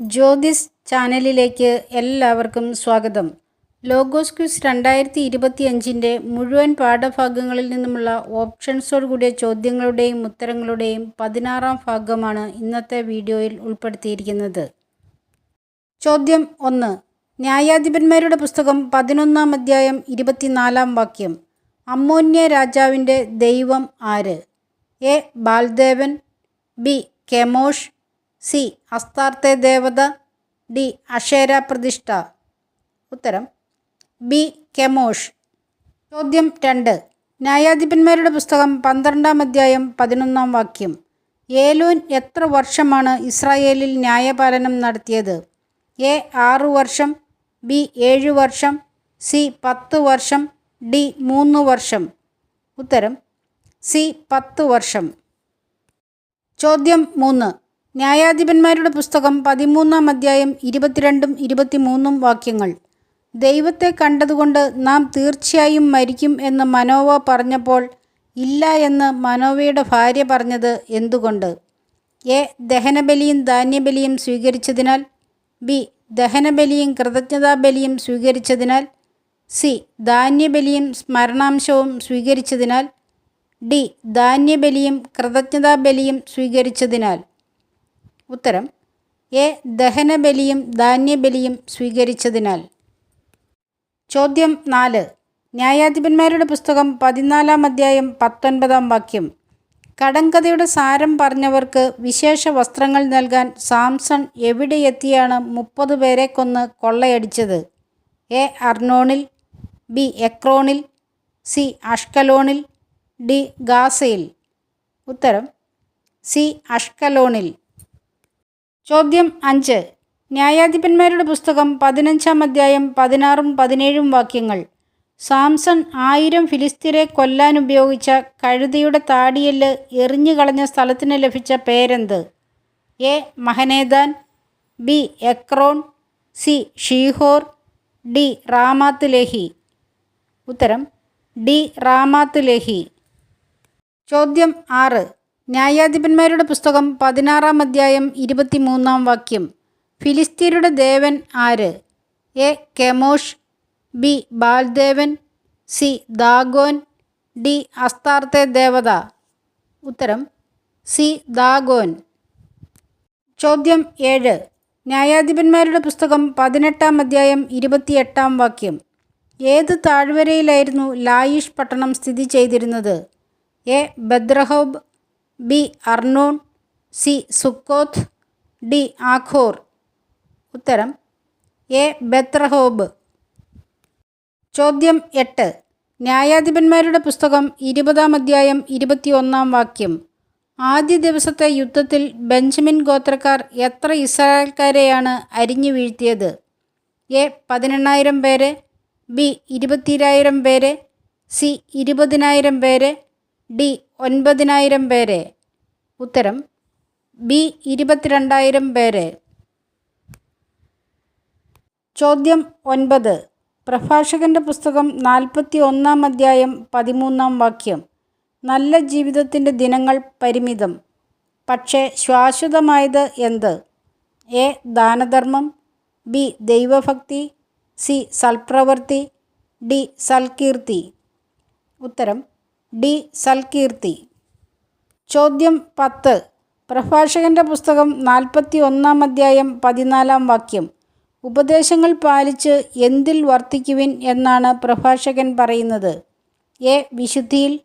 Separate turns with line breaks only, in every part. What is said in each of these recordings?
ജ്യോതിസ് ചാനലിലേക്ക് എല്ലാവർക്കും സ്വാഗതം. ലോഗോസ് ക്യൂസ് രണ്ടായിരത്തി ഇരുപത്തി അഞ്ചിന്റെ മുഴുവൻ പാഠഭാഗങ്ങളിൽ നിന്നുമുള്ള ഓപ്ഷൻസോട് കൂടിയ ചോദ്യങ്ങളുടെയും ഉത്തരങ്ങളുടെയും പതിനാറാം ഭാഗമാണ് ഇന്നത്തെ വീഡിയോയിൽ ഉൾപ്പെടുത്തിയിരിക്കുന്നത്. ചോദ്യം ഒന്ന്. ന്യായാധിപന്മാരുടെ പുസ്തകം പതിനൊന്നാം അധ്യായം ഇരുപത്തിനാലാം വാക്യം. അമ്മോന്യ രാജാവിന്റെ ദൈവം ആര്? എ. ബാൽദേവൻ. ബി. കെമോഷ്. സി. അസ്താർത്തെ ദേവത ഡി. അഷേര പ്രതിഷ്ഠ ഉത്തരം ബി. കെമോഷ്. ചോദ്യം രണ്ട്. ന്യായാധിപന്മാരുടെ പുസ്തകം പന്ത്രണ്ടാം അധ്യായം പതിനൊന്നാം വാക്യം. ഏലൂൻ എത്ര വർഷമാണ് ഇസ്രായേലിൽ ന്യായപാലനം നടത്തിയത്? എ. ആറു വർഷം ബി. ഏഴ് വർഷം സി. പത്ത് വർഷം ഡി. മൂന്ന് വർഷം. ഉത്തരം സി. പത്ത് വർഷം. ചോദ്യം മൂന്ന്. ന്യായാധിപന്മാരുടെ പുസ്തകം പതിമൂന്നാം അധ്യായം ഇരുപത്തിരണ്ടും ഇരുപത്തിമൂന്നും വാക്യങ്ങൾ. ദൈവത്തെ കണ്ടതുകൊണ്ട് നാം തീർച്ചയായും മരിക്കും എന്ന് മനോവ പറഞ്ഞപ്പോൾ ഇല്ല എന്ന് മനോവയുടെ ഭാര്യ പറഞ്ഞത് എന്തുകൊണ്ട്? എ. ദഹനബലിയും ധാന്യബലിയും സ്വീകരിച്ചതിനാൽ. ബി. ദഹനബലിയും കൃതജ്ഞതാബലിയും സ്വീകരിച്ചതിനാൽ. സി. ധാന്യബലിയും സ്മരണാംശവും സ്വീകരിച്ചതിനാൽ. ഡി. ധാന്യബലിയും കൃതജ്ഞതാബലിയും സ്വീകരിച്ചതിനാൽ. ഉത്തരം എ ദഹനബലിയും ധാന്യബലിയും സ്വീകരിച്ചതിനാൽ. ചോദ്യം നാല് ന്യായാധിപന്മാരുടെ പുസ്തകം പതിനാലാം അധ്യായം പത്തൊൻപതാം വാക്യം. കടങ്കഥയുടെ സാരം പറഞ്ഞവർക്ക് വിശേഷ വസ്ത്രങ്ങൾ നൽകാൻ സാംസൺ എവിടെ എത്തിയാണ് മുപ്പത് പേരെ കൊന്ന് കൊള്ളയടിച്ചത്? എ അർണോണിൽ ബി എക്രോണിൽ സി അഷ്കലോണിൽ ഡി ഗാസയിൽ. ഉത്തരം സി അഷ്കലോണിൽ. ചോദ്യം അഞ്ച്. ന്യായാധിപന്മാരുടെ പുസ്തകം പതിനഞ്ചാം അധ്യായം പതിനാറും പതിനേഴും വാക്യങ്ങൾ. സാംസൺ ആയിരം ഫിലിസ്തീനെ കൊല്ലാൻ ഉപയോഗിച്ച കഴുതിയുടെ താടിയൽ എറിഞ്ഞു കളഞ്ഞ സ്ഥലത്തിന് ലഭിച്ച പേരെന്ത്? A. Mahaneh Dan B. Ekron C. Shihor D. Ramath Lehi. ഉത്തരം ഡി. Ramath Leahy. ചോദ്യം ആറ്. ന്യായാധിപന്മാരുടെ പുസ്തകം പതിനാറാം അധ്യായം ഇരുപത്തിമൂന്നാം വാക്യം. ഫിലിസ്തീനയുടെ ദേവൻ ആര്? A. Chemosh B. ബാൽദേവൻ C. Dagon D. അസ്താർത്തെ ദേവത. ഉത്തരം സി. ദാഗോൻ. ചോദ്യം ഏഴ്. ന്യായാധിപന്മാരുടെ പുസ്തകം പതിനെട്ടാം അധ്യായം ഇരുപത്തിയെട്ടാം വാക്യം. ഏത് താഴ്വരയിലായിരുന്നു ലായിഷ് പട്ടണം സ്ഥിതി ചെയ്തിരുന്നത്? A. Beth Rehob B Arnon C Succoth D Achor. ഉത്തരം എ ബെത്രഹോബ്. ചോദ്യം എട്ട്. ന്യായാധിപന്മാരുടെ പുസ്തകം ഇരുപതാം അധ്യായം ഇരുപത്തിയൊന്നാം വാക്യം. ആദ്യ ദിവസത്തെ യുദ്ധത്തിൽ ബെഞ്ചമിൻ ഗോത്രക്കാർ എത്ര ഇസ്രായേൽക്കാരെയാണ് അരിഞ്ഞു വീഴ്ത്തിയത്? എ പതിനെണ്ണായിരം പേര് ബി ഇരുപത്തിരായിരം പേര് സി ഇരുപതിനായിരം പേര് ഡി ഒൻപതിനായിരം പേരെ. ഉത്തരം ബി ഇരുപത്തിരണ്ടായിരം പേരെ. ചോദ്യം ഒൻപത് പ്രഭാഷകന്റെ പുസ്തകം നാൽപ്പത്തി ഒന്നാം അധ്യായം പതിമൂന്നാം വാക്യം. നല്ല ജീവിതത്തിന്റെ ദിനങ്ങൾ പരിമിതം. പക്ഷേ ശാശ്വതമായത് എന്ത്? എ. ദാനധർമ്മം ബി. ദൈവഭക്തി സി. സൽപ്രവൃത്തി ഡി. സൽകീർത്തി. ഉത്തരം ഡി സൽകീർത്തി. ചോദ്യം പത്ത്. പ്രഭാഷകന്റെ പുസ്തകം നാൽപ്പത്തി ഒന്നാം അധ്യായം പതിനാലാം വാക്യം. ഉപദേശങ്ങൾ പാലിച്ച് എന്തിൽ വർത്തിക്കുവിൻ എന്നാണ് പ്രഭാഷകൻ പറയുന്നത്. എ. വിശുദ്ധിയിൽ.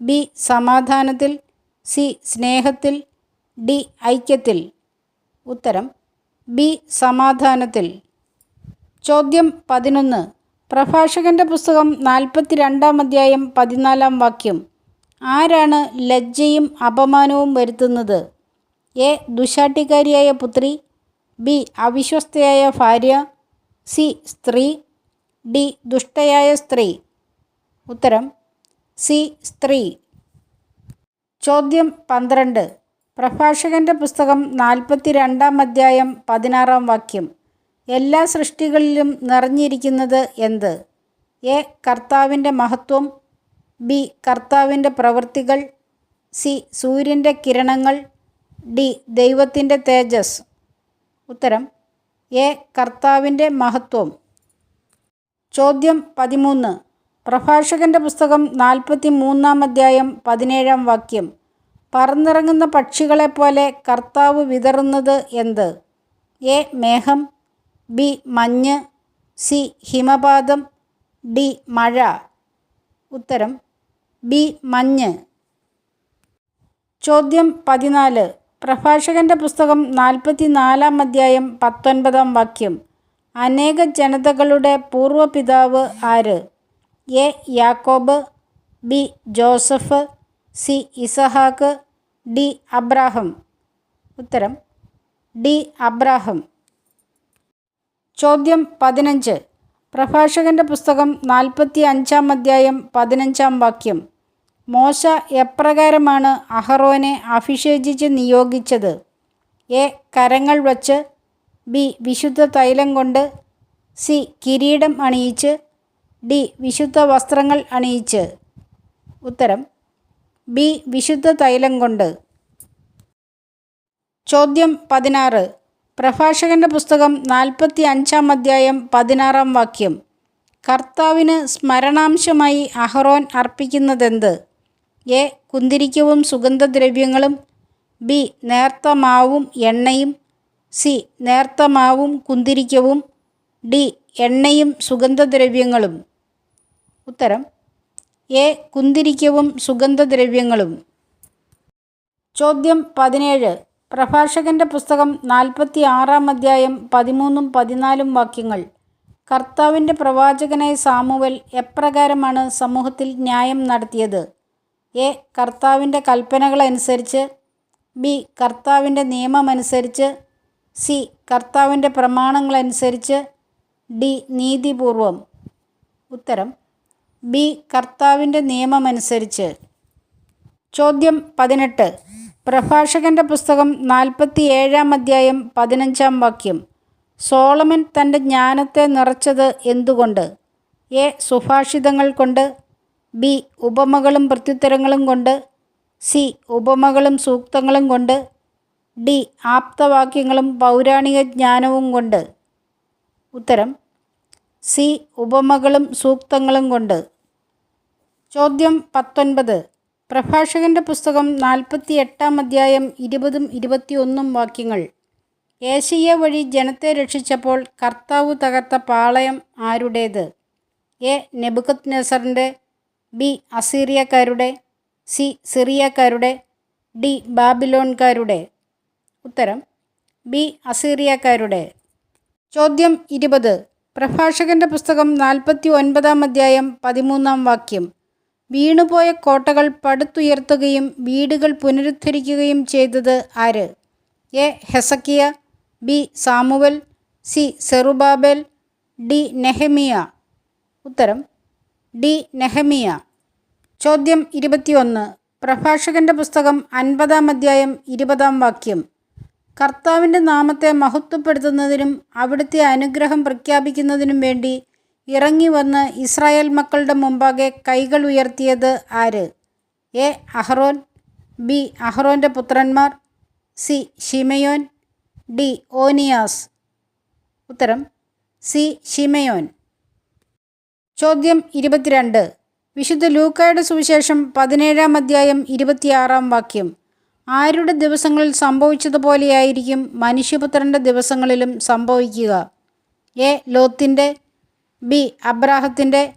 ബി. സമാധാനത്തിൽ. സി. സ്നേഹത്തിൽ. ഡി. ഐക്യത്തിൽ. ഉത്തരം. ബി. സമാധാനത്തിൽ. ചോദ്യം പതിനൊന്ന്. പ്രഭാഷകന്റെ പുസ്തകം നാൽപ്പത്തി രണ്ടാം അധ്യായം പതിനാലാം വാക്യം. ആരാണ് ലജ്ജയും അപമാനവും വരുത്തുന്നത്? എ. ദുശാട്ടിക്കാരിയായ പുത്രി. ബി. അവിശ്വസ്തയായ ഭാര്യ. സി. സ്ത്രീ. ഡി. ദുഷ്ടയായ സ്ത്രീ. ഉത്തരം സി. സ്ത്രീ. ചോദ്യം പന്ത്രണ്ട്. പ്രഭാഷകന്റെ പുസ്തകം നാൽപ്പത്തി രണ്ടാം അധ്യായം പതിനാറാം വാക്യം. എല്ലാ സൃഷ്ടികളിലും നിറഞ്ഞിരിക്കുന്നത് എന്ത്? എ. കർത്താവിന്റെ മഹത്വം. ബി. കർത്താവിന്റെ പ്രവൃത്തികൾ. സി. സൂര്യന്റെ കിരണങ്ങൾ. ഡി. ദൈവത്തിന്റെ തേജസ്. ഉത്തരം എ. കർത്താവിന്റെ മഹത്വം. ചോദ്യം പതിമൂന്ന്. പ്രഭാഷകന്റെ പുസ്തകം നാൽപ്പത്തി മൂന്നാം അധ്യായം പതിനേഴാം വാക്യം. പറന്നിറങ്ങുന്ന പക്ഷികളെപ്പോലെ കർത്താവ് വിതറുന്നത് എന്ത്? എ. മേഘം. ബി മഞ്ഞ് സി ഹിമപാതം ഡി മഴ. ഉത്തരം ബി മഞ്ഞ്. ചോദ്യം പതിനാല്. പ്രഭാഷകന്റെ പുസ്തകം നാൽപ്പത്തി നാലാം അധ്യായം പത്തൊൻപതാം വാക്യം. അനേക ജനതകളുടെ പൂർവപിതാവ് ആര്? എ യാക്കോബ് ബി ജോസഫ് സി ഇസഹാക്ക് ഡി അബ്രാഹം. ഉത്തരം ഡി അബ്രാഹം. ചോദ്യം പതിനഞ്ച്. പ്രഭാഷകന്റെ പുസ്തകം നാൽപ്പത്തി അഞ്ചാം അധ്യായം പതിനഞ്ചാം വാക്യം. മോശ എപ്രകാരമാണ് അഹറോനെ അഭിഷേചിച്ച് നിയോഗിച്ചത്? എ. കരങ്ങൾ വച്ച്. ബി. വിശുദ്ധ തൈലം കൊണ്ട്. സി. കിരീടം അണിയിച്ച്. ഡി. വിശുദ്ധ വസ്ത്രങ്ങൾ അണിയിച്ച്. ഉത്തരം. ബി. വിശുദ്ധ തൈലം കൊണ്ട്. ചോദ്യം പതിനാറ്. പ്രഭാഷകന്റെ പുസ്തകം നാൽപ്പത്തി അഞ്ചാം അധ്യായം പതിനാറാം വാക്യം. കർത്താവിന് സ്മരണാംശമായി അഹറോൻ അർപ്പിക്കുന്നതെന്ത്? എ. കുന്തിരിക്കവും സുഗന്ധദ്രവ്യങ്ങളും. ബി. നേർത്ത മാവും എണ്ണയും. സി. നേർത്ത മാവും കുന്തിരിക്കവും. ഡി. എണ്ണയും സുഗന്ധദ്രവ്യങ്ങളും. ഉത്തരം. എ. കുന്തിരിക്കവും സുഗന്ധദ്രവ്യങ്ങളും. ചോദ്യം പതിനേഴ്. പ്രഭാഷകന്റെ പുസ്തകം നാൽപ്പത്തി ആറാം അധ്യായം പതിമൂന്നും പതിനാലും വാക്യങ്ങൾ. കർത്താവിന്റെ പ്രവാചകനായ സാമുവൽ എപ്രകാരമാണ് സമൂഹത്തിൽ ന്യായം നടത്തിയത്? എ. കർത്താവിന്റെ കൽപ്പനകളനുസരിച്ച്. ബി. കർത്താവിന്റെ നിയമമനുസരിച്ച്. സി. കർത്താവിന്റെ പ്രമാണങ്ങളനുസരിച്ച്. ഡി. നീതിപൂർവം. ഉത്തരം. ബി. കർത്താവിന്റെ നിയമമനുസരിച്ച്. ചോദ്യം പതിനെട്ട്. പ്രഭാഷകന്റെ പുസ്തകം നാൽപ്പത്തി ഏഴാം അധ്യായം പതിനഞ്ചാം വാക്യം. സോളമൻ തന്റെ ജ്ഞാനത്തെ നിറച്ചത് എന്തുകൊണ്ട്? എ. സുഭാഷിതങ്ങൾ കൊണ്ട്. ബി. ഉപമകളും പ്രത്യുത്തരങ്ങളും കൊണ്ട്. സി. ഉപമകളും സൂക്തങ്ങളും കൊണ്ട്. ഡി. ആപ്തവാക്യങ്ങളും പൗരാണിക ജ്ഞാനവും കൊണ്ട്. ഉത്തരം. സി. ഉപമകളും സൂക്തങ്ങളും കൊണ്ട്. ചോദ്യം പത്തൊൻപത്. പ്രഭാഷകന്റെ പുസ്തകം നാൽപ്പത്തി എട്ടാം അധ്യായം ഇരുപതും ഇരുപത്തിയൊന്നും വാക്യങ്ങൾ. ഏശയ്യ വഴി ജനത്തെ രക്ഷിച്ചപ്പോൾ കർത്താവ് തകർത്ത പാളയം ആരുടേത്? എ. നെബുക്കത് നെസറിന്റെ ബി. അസീറിയക്കാരുടെ സി. സിറിയക്കാരുടെ ഡി. ബാബിലോൺകാരുടെ. ഉത്തരം ബി. അസീറിയക്കാരുടെ. ചോദ്യം ഇരുപത്. പ്രഭാഷകന്റെ പുസ്തകം നാൽപ്പത്തി ഒൻപതാം അധ്യായം പതിമൂന്നാം വാക്യം. വീണുപോയ കോട്ടകൾ പടുത്തുയർത്തുകയും വീടുകൾ പുനരുദ്ധരിക്കുകയും ചെയ്തത് ആര്? A. Hezekiah B. Samuel C. Zerubbabel D. Nehemiah. ഉത്തരം ഡി. നെഹമിയ. ചോദ്യം ഇരുപത്തിയൊന്ന്. പ്രഭാഷകന്റെ പുസ്തകം അൻപതാം അധ്യായം ഇരുപതാം വാക്യം. കർത്താവിന്റെ നാമത്തെ മഹത്വപ്പെടുത്തുന്നതിനും അവിടുത്തെ അനുഗ്രഹം പ്രഖ്യാപിക്കുന്നതിനും വേണ്ടി ഇറങ്ങി വന്ന് ഇസ്രായേൽ മക്കളുടെ മുമ്പാകെ കൈകൾ ഉയർത്തിയത് ആര്? എ. അഹ്റോൻ ബി. അഹ്റോന്റെ പുത്രന്മാർ സി. ഷിമയോൻ ഡി. ഓനിയാസ്. ഉത്തരം സി. ഷിമയോൻ ചോദ്യം ഇരുപത്തിരണ്ട്. വിശുദ്ധ ലൂക്കായുടെ സുവിശേഷം പതിനേഴാം അധ്യായം ഇരുപത്തിയാറാം വാക്യം. ആരുടെ ദിവസങ്ങളിൽ സംഭവിച്ചതുപോലെയായിരിക്കും മനുഷ്യപുത്രന്റെ ദിവസങ്ങളിലും സംഭവിക്കുക? എ. ലോത്തിന്റെ ബി. അബ്രാഹത്തിന്റെ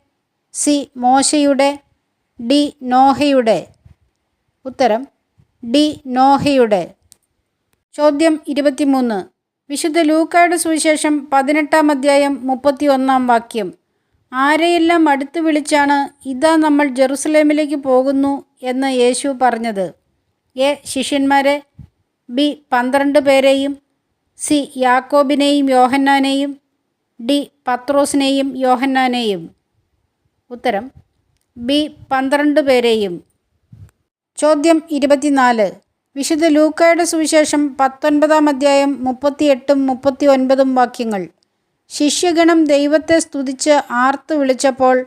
സി. മോശയുടെ ഡി. നോഹയുടെ. ഉത്തരം ഡി. നോഹയുടെ. ചോദ്യം ഇരുപത്തിമൂന്ന്. വിശുദ്ധ ലൂക്കായുടെ സുവിശേഷം പതിനെട്ടാം അധ്യായം മുപ്പത്തി ഒന്നാം വാക്യം. ആരെയെല്ലാം അടുത്ത് വിളിച്ചാണ് ഇതാ നമ്മൾ ജെറുസലേമിലേക്ക് പോകുന്നു എന്ന് യേശു പറഞ്ഞത്. എ. ശിഷ്യന്മാരെ ബി. പന്ത്രണ്ട് പേരെയും സി. യാക്കോബിനെയും യോഹന്നാനെയും ഡി പത്രോസിനെയും യോഹന്നാനെയും. ഉത്തരം ബി പന്ത്രണ്ട് പേരെയും. ചോദ്യം ഇരുപത്തിനാല്. വിശുദ്ധ ലൂക്കായുടെ സുവിശേഷം പത്തൊൻപതാം അധ്യായം മുപ്പത്തിയെട്ടും മുപ്പത്തി ഒൻപതും വാക്യങ്ങൾ. ശിഷ്യഗണം ദൈവത്തെ സ്തുതിച്ച് ആർത്തു വിളിച്ചപ്പോൾ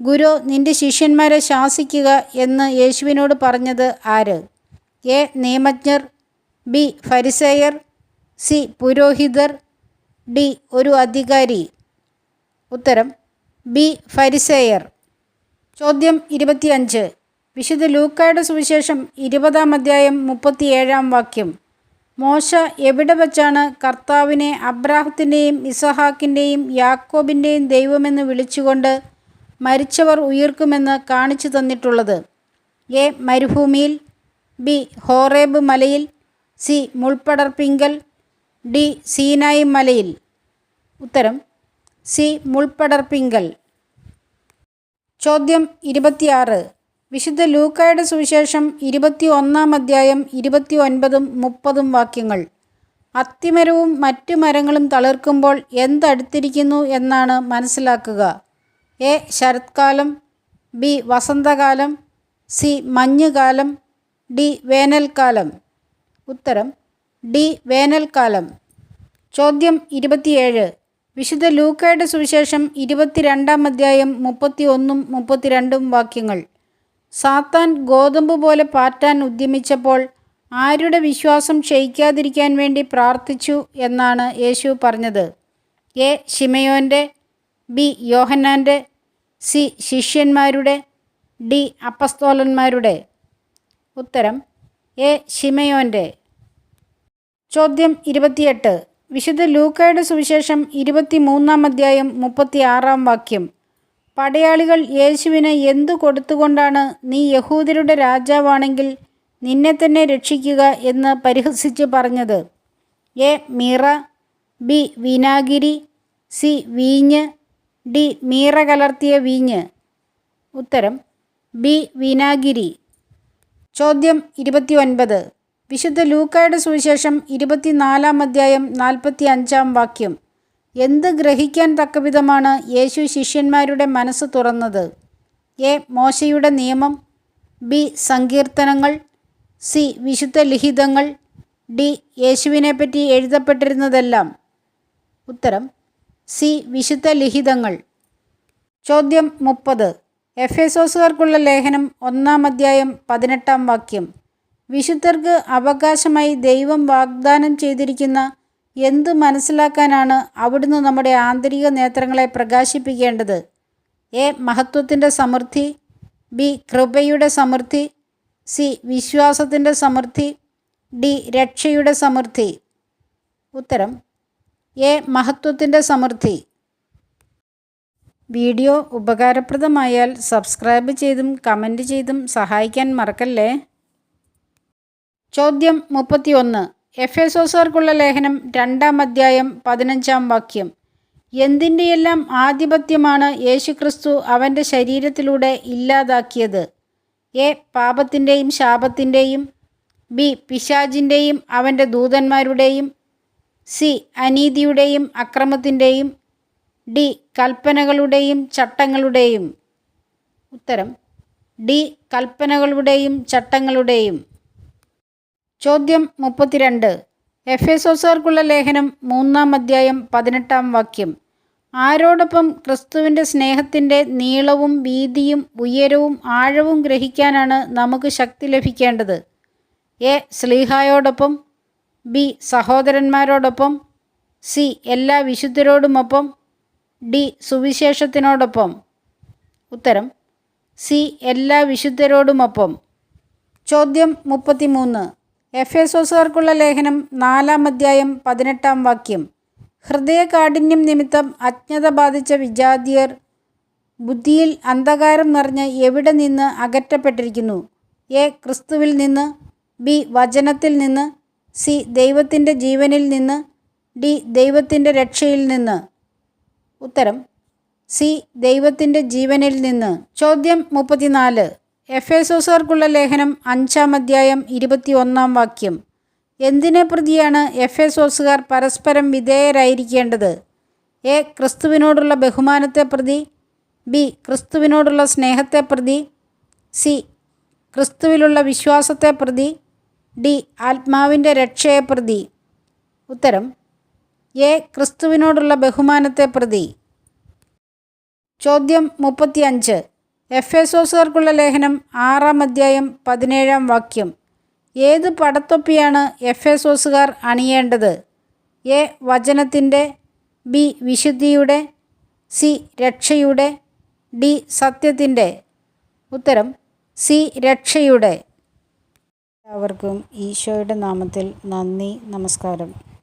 ഗുരു നിന്റെ ശിഷ്യന്മാരെ ശാസിക്കുക എന്ന് യേശുവിനോട് പറഞ്ഞത് ആര്? എ നിയമജ്ഞർ ബി ഫരിസേയർ സി പുരോഹിതർ ഡി ഒരു അധികാരി. ഉത്തരം ബി ഫരിസേയർ. ചോദ്യം ഇരുപത്തിയഞ്ച്. വിശുദ്ധ ലൂക്കായുടെ സുവിശേഷം ഇരുപതാം അധ്യായം മുപ്പത്തിയേഴാം വാക്യം. മോശ എവിടെ വച്ചാണ് കർത്താവിനെ അബ്രാഹത്തിന്റെയും ഇസഹാക്കിന്റെയും യാക്കോബിന്റെയും ദൈവമെന്ന് വിളിച്ചുകൊണ്ട് മരിച്ചവർ ഉയർക്കുമെന്ന് കാണിച്ചു തന്നിട്ടുള്ളത്? എ. മരുഭൂമിയിൽ ബി. ഹോറേബ് മലയിൽ സി. മുൾപ്പടർപ്പിങ്കൽ ഡി സീനായി മലയിൽ ഉത്തരം സി മുൾപ്പടർപ്പിങ്കൽ. ചോദ്യം ഇരുപത്തിയാറ്. വിശുദ്ധ ലൂക്കായുടെ സുവിശേഷം ഇരുപത്തി ഒന്നാം അധ്യായം ഇരുപത്തി ഒൻപതും മുപ്പതും വാക്യങ്ങൾ. അത്തിമരവും മറ്റു മരങ്ങളും തളിർക്കുമ്പോൾ എന്തടുത്തിരിക്കുന്നു എന്നാണ് മനസ്സിലാക്കുക. എ. ശരത്കാലം ബി. വസന്തകാലം സി. മഞ്ഞുകാലം ഡി. വേനൽക്കാലം. ഉത്തരം ഡി. വേനൽക്കാലം. ചോദ്യം ഇരുപത്തിയേഴ്. വിശുദ്ധ ലൂക്കയുടെ സുവിശേഷം ഇരുപത്തിരണ്ടാം അധ്യായം മുപ്പത്തി ഒന്നും മുപ്പത്തിരണ്ടും വാക്യങ്ങൾ. സാത്താൻ ഗോതമ്പ് പോലെ പാറ്റാൻ ഉദ്യമിച്ചപ്പോൾ ആരുടെ വിശ്വാസം ക്ഷയിക്കാതിരിക്കാൻ വേണ്ടി പ്രാർത്ഥിച്ചു എന്നാണ് യേശു പറഞ്ഞത്. എ. ഷിമയോന്റെ ബി. യോഹന്നാന്റെ സി. ശിഷ്യന്മാരുടെ ഡി. അപ്പസ്തോലന്മാരുടെ. ഉത്തരം എ. ഷിമയോന്റെ ചോദ്യം ഇരുപത്തിയെട്ട്. വിശുദ്ധ ലൂക്കയുടെ സുവിശേഷം ഇരുപത്തി മൂന്നാം അധ്യായം മുപ്പത്തി ആറാം വാക്യം. പടയാളികൾ യേശുവിനെ എന്തു കൊടുത്തുകൊണ്ടാണ് നീ യഹൂദരുടെ രാജാവാണെങ്കിൽ നിന്നെ തന്നെ രക്ഷിക്കുക എന്ന് പരിഹസിച്ച് പറഞ്ഞത്? എ. മീറ ബി. വിനാഗിരി സി. വീഞ്ഞ് ഡി. മീറ കലർത്തിയ വീഞ്ഞ്. ഉത്തരം ബി. വിനാഗിരി ചോദ്യം ഇരുപത്തി ഒൻപത് വിശുദ്ധ ലൂക്കായുടെ സുവിശേഷം ഇരുപത്തിനാലാം അധ്യായം നാൽപ്പത്തി അഞ്ചാം വാക്യം. എന്ത് ഗ്രഹിക്കാൻ തക്കവിധമാണ് യേശു ശിഷ്യന്മാരുടെ മനസ്സ് തുറന്നത്? എ. മോശയുടെ നിയമം. ബി. സങ്കീർത്തനങ്ങൾ. സി. വിശുദ്ധ ലിഖിതങ്ങൾ. ഡി. യേശുവിനെപ്പറ്റി എഴുതപ്പെട്ടിരുന്നതെല്ലാം. ഉത്തരം. സി. വിശുദ്ധ ലിഖിതങ്ങൾ. ചോദ്യം മുപ്പത്. എഫ് എസോസുകാർക്കുള്ള ലേഖനം ഒന്നാം അധ്യായം പതിനെട്ടാം വാക്യം. വിശുദ്ധർക്ക് അവകാശമായി ദൈവം വാഗ്ദാനം ചെയ്തിരിക്കുന്ന എന്ത് മനസ്സിലാക്കാനാണ് അവിടുന്ന് നമ്മുടെ ആന്തരിക നേത്രങ്ങളെ പ്രകാശിപ്പിക്കേണ്ടത്? എ. മഹത്വത്തിന്റെ സമൃദ്ധി ബി. കൃപയുടെ സമൃദ്ധി സി. വിശ്വാസത്തിന്റെ സമൃദ്ധി ഡി. രക്ഷയുടെ സമൃദ്ധി. ഉത്തരം എ. മഹത്വത്തിന്റെ സമൃദ്ധി. വീഡിയോ ഉപകാരപ്രദമായാൽ സബ്സ്ക്രൈബ് ചെയ്തും കമന്റ് ചെയ്തും സഹായിക്കാൻ മറക്കല്ലേ? ചോദ്യം മുപ്പത്തിയൊന്ന്. എഫേസോസാർക്കുള്ള ലേഖനം രണ്ടാം അധ്യായം പതിനഞ്ചാം വാക്യം. എന്തിന്റെയെല്ലാം ആധിപത്യമാണ് യേശുക്രിസ്തു അവന്റെ ശരീരത്തിലൂടെ ഇല്ലാതാക്കിയത്? എ. പാപത്തിന്റെയും ശാപത്തിന്റെയും. ബി. പിശാജിന്റെയും അവന്റെ ദൂതന്മാരുടെയും. സി. അനീതിയുടെയും അക്രമത്തിന്റെയും. ഡി. കൽപ്പനകളുടെയും ചട്ടങ്ങളുടെയും. ഉത്തരം. ഡി. കൽപ്പനകളുടെയും ചട്ടങ്ങളുടെയും. ചോദ്യം മുപ്പത്തിരണ്ട്. എഫ് എഫേസോസാർക്കുള്ള ലേഖനം മൂന്നാം അധ്യായം പതിനെട്ടാം വാക്യം. ആരോടൊപ്പം ക്രിസ്തുവിന്റെ സ്നേഹത്തിന്റെ നീളവും വീതിയും ഉയരവും ആഴവും ഗ്രഹിക്കാനാണ് നമുക്ക് ശക്തി ലഭിക്കേണ്ടത്. എ. സ്ലീഹായോടൊപ്പം. ബി. സഹോദരന്മാരോടൊപ്പം. സി. എല്ലാ വിശുദ്ധരോടുമൊപ്പം. ഡി. സുവിശേഷത്തിനോടൊപ്പം. ഉത്തരം. സി. എല്ലാ വിശുദ്ധരോടുമൊപ്പം. ചോദ്യം മുപ്പത്തിമൂന്ന്. എഫേസോസുകാർക്കുള്ള ലേഖനം നാലാം അധ്യായം പതിനെട്ടാം വാക്യം. ഹൃദയകാഠിന്യം നിമിത്തം അജ്ഞത ബാധിച്ച വിജാതിയർ ബുദ്ധിയിൽ അന്ധകാരം നിറഞ്ഞ് എവിടെ നിന്ന് അകറ്റപ്പെട്ടിരിക്കുന്നു? എ. ക്രിസ്തുവിൽ നിന്ന്. ബി. വചനത്തിൽ നിന്ന്. സി. ദൈവത്തിന്റെ ജീവനിൽ നിന്ന്. ഡി. ദൈവത്തിന്റെ രക്ഷയിൽ നിന്ന്. ഉത്തരം. സി. ദൈവത്തിന്റെ ജീവനിൽ നിന്ന്. ചോദ്യം മുപ്പത്തിനാല്. എഫേസോസുകാർക്കുള്ള ലേഖനം അഞ്ചാം അധ്യായം ഇരുപത്തി ഒന്നാം വാക്യം. എന്തിനെ പ്രതിയാണ് എഫേസോസുകാർ പരസ്പരം വിധേയരായിരിക്കേണ്ടത്? എ. ക്രിസ്തുവിനോടുള്ള ബഹുമാനത്തെ പ്രതി. ബി. ക്രിസ്തുവിനോടുള്ള സ്നേഹത്തെ പ്രതി. സി. ക്രിസ്തുവിലുള്ള വിശ്വാസത്തെ പ്രതി. ഡി. ആത്മാവിന്റെ രക്ഷയെ പ്രതി. ഉത്തരം എ. ക്രിസ്തുവിനോടുള്ള ബഹുമാനത്തെ പ്രതി. ചോദ്യം മുപ്പത്തിയഞ്ച്. എഫേസോസുകാർക്കുള്ള ലേഖനം ആറാം അധ്യായം പതിനേഴാം വാക്യം. ഏത് പടത്തൊപ്പിയാണ് എഫ് എസോസുകാർ അണിയേണ്ടത്? എ. വചനത്തിന്റെ ബി. വിശുദ്ധിയുടെ സി. രക്ഷയുടെ ഡി. സത്യത്തിന്റെ. ഉത്തരം സി. രക്ഷയുടെ. എല്ലാവർക്കും ഈശോയുടെ നാമത്തിൽ നന്ദി നമസ്കാരം.